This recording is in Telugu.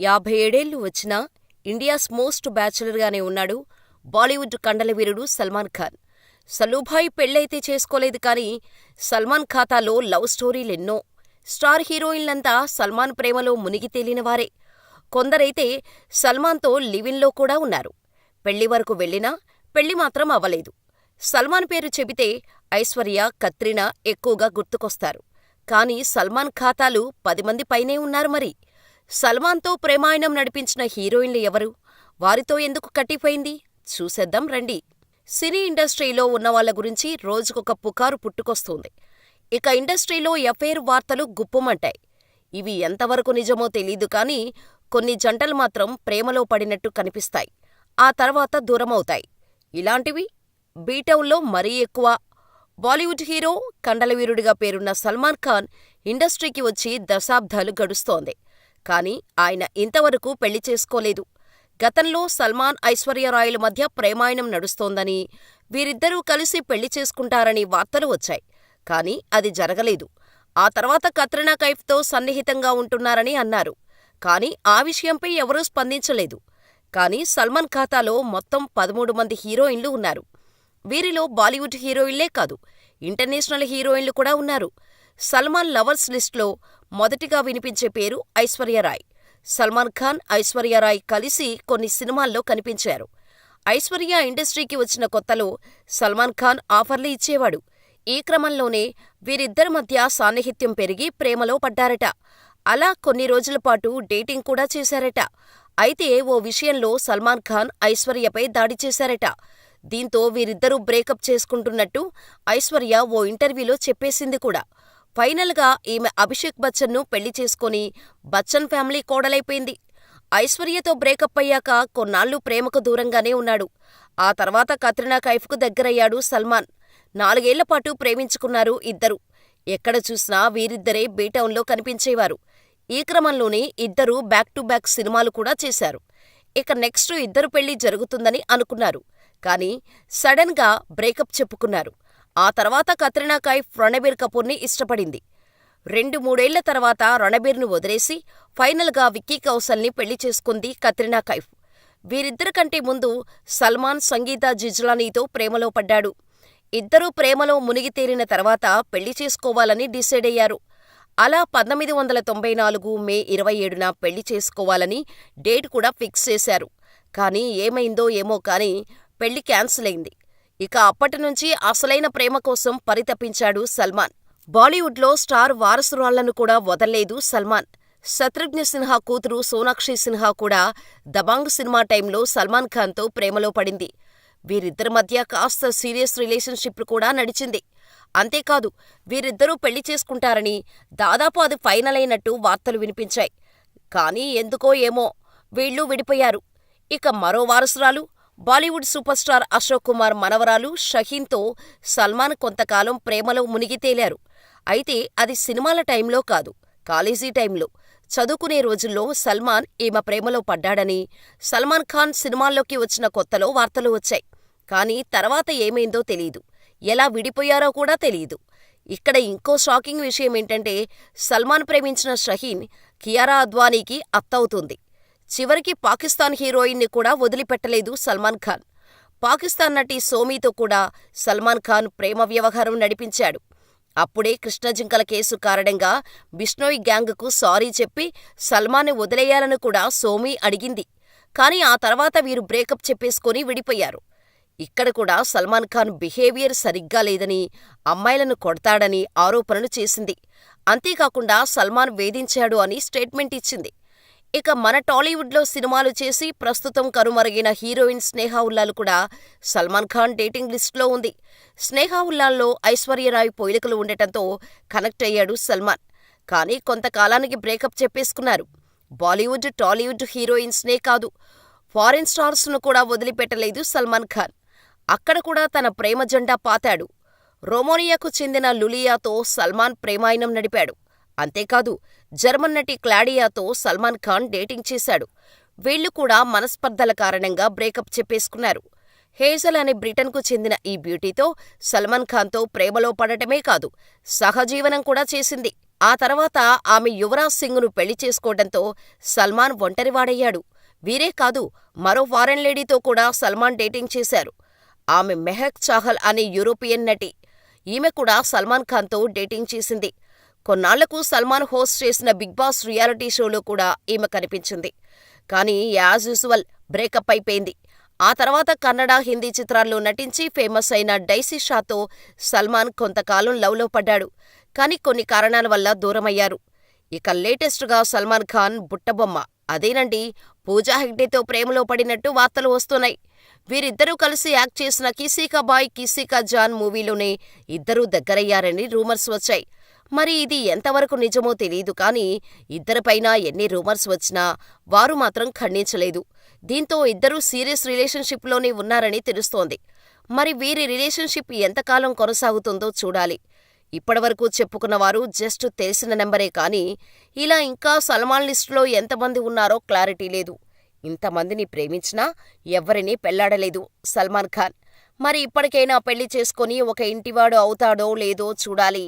యాభై ఏడేళ్ళు వచ్చినా ఇండియాస్ మోస్ట్ బ్యాచులర్గానే ఉన్నాడు బాలీవుడ్ కండలవీరుడు సల్మాన్ ఖాన్. సలూభాయ్ పెళ్ళయితే చేసుకోలేదు కానీ సల్మాన్ ఖాతాలో లవ్ స్టోరీలెన్నో. స్టార్ హీరోయిన్లంతా సల్మాన్ ప్రేమలో మునిగి తేలినవారే. కొందరైతే సల్మాన్తో లివిన్లో కూడా ఉన్నారు. పెళ్ళి వరకు వెళ్ళినా పెళ్ళి మాత్రం అవ్వలేదు. సల్మాన్ పేరు చెబితే ఐశ్వర్య, కత్రినా ఎక్కువగా గుర్తుకొస్తారు. కానీ సల్మాన్ ఖాతాలు పదిమంది పైనే ఉన్నారు మరి. సల్మాన్తో ప్రేమాయణం నడిపించిన హీరోయిన్లు ఎవరు? వారితో ఎందుకు కట్టిపోయింది? చూసేద్దాం రండి. సినీ ఇండస్ట్రీలో ఉన్నవాళ్ళ గురించి రోజుకొక పుకారు పుట్టుకొస్తోంది. ఇక ఇండస్ట్రీలో ఎఫైర్ వార్తలు గుప్పుమంటాయి. ఇవి ఎంతవరకు నిజమో తెలీదు కానీ కొన్ని జంటలు మాత్రం ప్రేమలో పడినట్టు కనిపిస్తాయి. ఆ తర్వాత దూరమవుతాయి. ఇలాంటివి బీటౌన్లో మరీ ఎక్కువ. బాలీవుడ్ హీరో, కండలవీరుడిగా పేరున్న సల్మాన్ ఖాన్ ఇండస్ట్రీకి వచ్చి దశాబ్దాలు గడుస్తోంది. కానీ ఆయన ఇంతవరకు పెళ్ళి చేసుకోలేదు. గతంలో సల్మాన్, ఐశ్వర్యరాయల మధ్య ప్రేమాయణం నడుస్తోందని, వీరిద్దరూ కలిసి పెళ్ళి చేసుకుంటారని వార్తలు వచ్చాయి. కానీ అది జరగలేదు. ఆ తర్వాత కత్రినా కైఫ్తో సన్నిహితంగా ఉంటున్నారని అన్నారు. కానీ ఆ విషయంపై ఎవరూ స్పందించలేదు. కానీ సల్మాన్ ఖాతాలో మొత్తం పదమూడు మంది హీరోయిన్లు ఉన్నారు. వీరిలో బాలీవుడ్ హీరోయిన్లే కాదు ఇంటర్నేషనల్ హీరోయిన్లు కూడా ఉన్నారు. సల్మాన్ లవర్స్ లిస్ట్లో మొదటిగా వినిపించే పేరు ఐశ్వర్యరాయ్. సల్మాన్ ఖాన్, ఐశ్వర్యరాయ్ కలిసి కొన్ని సినిమాల్లో కనిపించారు. ఐశ్వర్య ఇండస్ట్రీకి వచ్చిన కొత్తలో సల్మాన్ ఖాన్ ఆఫర్లు ఇచ్చేవాడు. ఈ క్రమంలోనే వీరిద్దరి మధ్య సాన్నిహిత్యం పెరిగి ప్రేమలో పడ్డారట. అలా కొన్ని రోజుల పాటు డేటింగ్ కూడా చేశారట. అయితే ఓ విషయంలో సల్మాన్ ఖాన్ ఐశ్వర్యపై దాడి చేశారట. దీంతో వీరిద్దరూ బ్రేకప్ చేసుకుంటున్నట్టు ఐశ్వర్య ఓ ఇంటర్వ్యూలో చెప్పేసింది కూడా. ఫైనల్గా ఈమె అభిషేక్ బచ్చన్ను పెళ్ళి చేసుకుని బచ్చన్ ఫ్యామిలీ కోడలైపోయింది. ఐశ్వర్యతో బ్రేకప్ అయ్యాక కొన్నాళ్ళు ప్రేమకు దూరంగానే ఉన్నాడు. ఆ తర్వాత కత్రినా కైఫ్కు దగ్గరయ్యాడు సల్మాన్. నాలుగేళ్ళపాటు ప్రేమించుకున్నారు ఇద్దరూ. ఎక్కడ చూసినా వీరిద్దరే బీటౌన్లో కనిపించేవారు. ఈ క్రమంలోనే ఇద్దరూ బ్యాక్ టు బ్యాక్ సినిమాలు కూడా చేశారు. ఇక నెక్స్ట్ ఇద్దరు పెళ్ళి జరుగుతుందని అనుకున్నారు. కానీ సడన్గా బ్రేకప్ చెప్పుకున్నారు. ఆ తర్వాత కత్రినా కైఫ్ రణబీర్ కపూర్ని ఇష్టపడింది. రెండు మూడేళ్ళ తర్వాత రణబీర్ను వదిలేసి ఫైనల్గా విక్కీ కౌశల్ని పెళ్ళి చేసుకుంది కత్రినా కైఫ్. వీరిద్దరికంటే ముందు సల్మాన్ సంగీత జిజ్లానీతో ప్రేమలో పడ్డాడు. ఇద్దరూ ప్రేమలో మునిగి తేలిన తర్వాత పెళ్ళి చేసుకోవాలని డిసైడ్ అయ్యారు అలా పంతొమ్మిది వందల తొంభై నాలుగు మే ఇరవై ఏడున పెళ్ళి చేసుకోవాలని డేట్ కూడా ఫిక్స్ చేశారు. కానీ ఏమైందో ఏమో కానీ పెళ్ళి క్యాన్సిల్ అయింది. ఇక అప్పటినుంచి అసలైన ప్రేమ కోసం పరితపించాడు సల్మాన్. బాలీవుడ్లో స్టార్ వారసురాళ్ళను కూడా వదల్లేదు సల్మాన్. శత్రుఘ్న సిన్హా కూతురు సోనాక్షి సిన్హా కూడా దబాంగ్ సినిమా టైంలో సల్మాన్ ఖాన్తో ప్రేమలో పడింది. వీరిద్దరి మధ్య కాస్త సీరియస్ రిలేషన్షిప్ కూడా నడిచింది. అంతేకాదు వీరిద్దరూ పెళ్ళి చేసుకుంటారని, దాదాపు అది ఫైనల్ అయినట్టు వార్తలు వినిపించాయి. కానీ ఎందుకో ఏమో వీళ్ళు విడిపోయారు. ఇక మరో వారసురాలు Bollywood super star Ashok Kumar మనవరాలు షహీన్తో సల్మాన్ కొంతకాలం ప్రేమలో మునిగి తేలారు. అయితే అది సినిమాల టైంలో కాదు, కాలేజీ టైంలో. చదువుకునే రోజుల్లో సల్మాన్ ఈమె ప్రేమలో పడ్డాడని సల్మాన్ ఖాన్ సినిమాల్లోకి వచ్చిన కొత్తలో వార్తలు వచ్చాయి. కానీ తర్వాత ఏమైందో తెలీదు. ఎలా విడిపోయారో కూడా తెలీదు. ఇక్కడ ఇంకో షాకింగ్ విషయమేంటంటే సల్మాన్ ప్రేమించిన షహీన్ కియారా అద్వానీకి అత్తవుతుంది. చివరికి పాకిస్తాన్ హీరోయిన్ని కూడా వదిలిపెట్టలేదు సల్మాన్ ఖాన్. పాకిస్తాన్ నటి సోమీతో కూడా సల్మాన్ ఖాన్ ప్రేమ వ్యవహారం నడిపించాడు. అప్పుడే కృష్ణజింకల కేసు కారణంగా బిష్నోయ్ గ్యాంగ్కు సారీ చెప్పి సల్మాన్ని వదిలేయాలని కూడా సోమీ అడిగింది. కానీ ఆ తర్వాత వీరు బ్రేకప్ చెప్పేసుకుని విడిపోయారు. ఇక్కడ కూడా సల్మాన్ ఖాన్ బిహేవియర్ సరిగ్గా లేదని, అమ్మాయిలను కొడతాడని ఆరోపణలు చేసింది. అంతేకాకుండా సల్మాన్ వేధించాడు అని స్టేట్మెంట్ ఇచ్చింది. ఇక మన టాలీవుడ్లో సినిమాలు చేసి ప్రస్తుతం కనుమరుగైన హీరోయిన్ స్నేహా ఉల్లాల్ కూడా సల్మాన్ ఖాన్ డేటింగ్ లిస్టులో ఉంది. స్నేహా ఉల్లాల్లో ఐశ్వర్యరాయ్ పోలికలు ఉండటంతో కనెక్ట్ అయ్యాడు సల్మాన్. కానీ కొంతకాలానికి బ్రేకప్ చెప్పేసుకున్నారు. బాలీవుడ్, టాలీవుడ్ హీరోయిన్స్నే కాదు ఫారిన్ స్టార్స్ను కూడా వదిలిపెట్టలేదు సల్మాన్ ఖాన్. అక్కడ కూడా తన ప్రేమ జెండా పాతాడు. రొమోనియాకు చెందిన లులియాతో సల్మాన్ ప్రేమాయణం నడిపాడు. అంతేకాదు జర్మన్ నటి క్లాడియాతో సల్మాన్ ఖాన్ డేటింగ్ చేశాడు. వీళ్ళు కూడా మనస్పర్ధల కారణంగా బ్రేకప్ చెప్పేసుకున్నారు. హేజల్ అనే బ్రిటన్కు చెందిన ఈ బ్యూటీతో సల్మాన్ ఖాన్తో ప్రేమలో పడటమే కాదు, సహజీవనం కూడా చేసింది. ఆ తర్వాత ఆమె యువరాజ్ సింగ్ను పెళ్ళి చేసుకోవడంతో సల్మాన్ ఒంటరివాడయ్యాడు వీరే కాదు మరో ఫారెన్ లేడీతో కూడా సల్మాన్ డేటింగ్ చేశారు ఆమె మెహక్ చాహల్ అనే యూరోపియన్ నటి ఈమె కూడా సల్మాన్ ఖాన్తో డేటింగ్ చేసింది కొన్నాళ్ళకు సల్మాన్ హోస్ట్ చేసిన బిగ్ బాస్ రియాలిటీ షోలో కూడా ఈమె కనిపించింది. కానీ యాజ్ యూజువల్ బ్రేకప్ అయిపోయింది. ఆ తర్వాత కన్నడ హిందీ చిత్రాల్లో నటించి ఫేమస్ అయిన డైసీ షాతో సల్మాన్ కొంతకాలం లవ్లో పడ్డాడు. కానీ కొన్ని కారణాల వల్ల దూరమయ్యారు. ఇక లేటెస్ట్గా సల్మాన్ ఖాన్ బుట్టబొమ్మ అదేనండి పూజా హెగ్డేతో ప్రేమలో పడినట్టు వార్తలు వస్తున్నాయి. వీరిద్దరూ కలిసి యాక్ట్ చేసిన కిసీకా బాయ్ కిసీకా జాన్ మూవీలోనే ఇద్దరూ దగ్గరయ్యారని రూమర్స్ వచ్చాయి. మరి ఇది ఎంతవరకు నిజమో తెలీదు కానీ ఇద్దరిపైన ఎన్ని రూమర్స్ వచ్చినా వారు మాత్రం ఖండించలేదు. దీంతో ఇద్దరూ సీరియస్ రిలేషన్షిప్లోనే ఉన్నారని తెలుస్తోంది. మరి వీరి రిలేషన్షిప్ ఎంతకాలం కొనసాగుతుందో చూడాలి. ఇప్పటివరకు చెప్పుకున్నవారు జస్ట్ తెలిసిన నెంబరే కానీ ఇలా ఇంకా సల్మాన్ లిస్టులో ఎంతమంది ఉన్నారో క్లారిటీ లేదు. ఇంతమందిని ప్రేమించినా ఎవ్వరినీ పెళ్ళాడలేదు సల్మాన్ ఖాన్. మరి ఇప్పటికైనా పెళ్ళి చేసుకొని ఒక ఇంటివాడు అవుతాడో లేదో చూడాలి.